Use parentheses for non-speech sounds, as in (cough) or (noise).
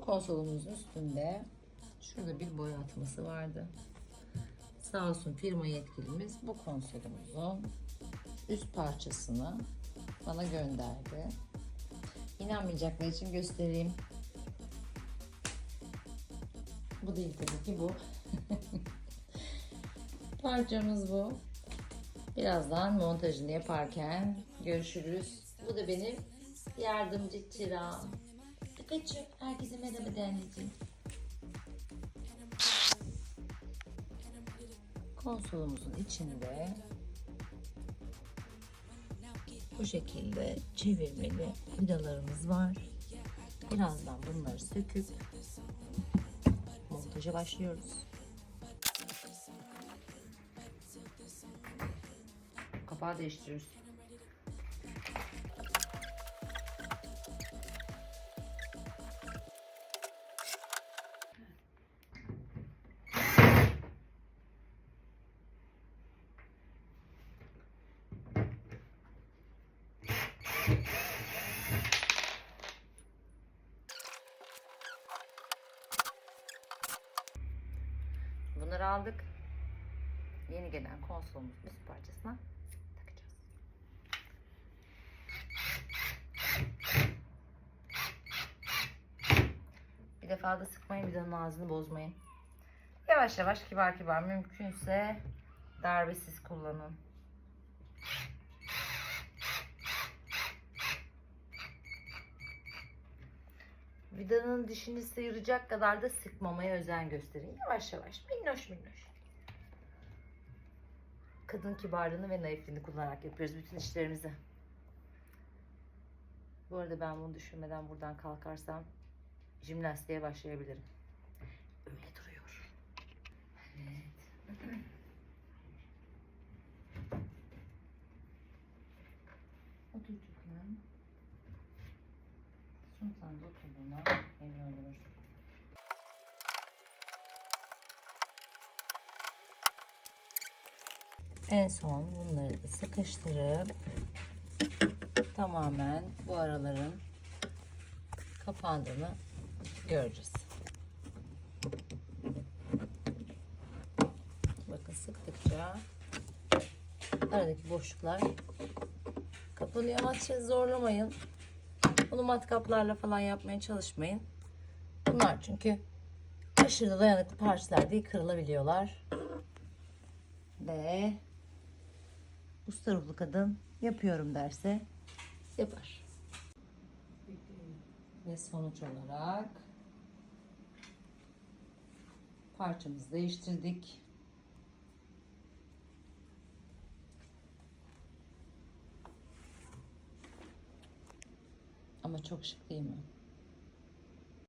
Konsolumuzun üstünde şurada bir boya atması vardı. Sağ olsun firma yetkilimiz bu konsolumuzun üst parçasını bana gönderdi. İnanmayacaklar için göstereyim. Bu değil tabii ki bu. (laughs) Parçamız bu. Birazdan montajını yaparken görüşürüz. Bu da benim yardımcı çırağım. Pikachu, herkese merhaba de anneciğim. Konsolumuzun içinde bu şekilde çevirmeli vidalarımız var. Birazdan bunları söküp montaja başlıyoruz. Kapağı değiştiriyoruz. Bunları aldık. Yeni gelen konsolumuz üst parçasına takacağız. Bir defa da sıkmayın vidanın ağzını bozmayın. Yavaş yavaş kibar kibar mümkünse darbesiz kullanın. Vidanın dişini sıyıracak kadar da sıkmamaya özen gösterin. Yavaş yavaş minnoş minnoş. Kadın kibarlığını ve naifliğini kullanarak yapıyoruz bütün işlerimizi. Bu arada ben bunu düşünmeden buradan kalkarsam jimnastiğe başlayabilirim. Öyle duruyor. Evet. Otur çocuğum. Sultan da oturduğuna En son bunları da sıkıştırıp tamamen bu araların kapandığını göreceğiz. Bakın sıktıkça aradaki boşluklar kapanıyor ama şey zorlamayın. Bunu matkaplarla falan yapmaya çalışmayın. Bunlar çünkü aşırı dayanıklı parçalar değil kırılabiliyorlar. Ve usta ruhlu kadın yapıyorum derse yapar. Ve sonuç olarak parçamızı değiştirdik. Ama çok şık değil mi?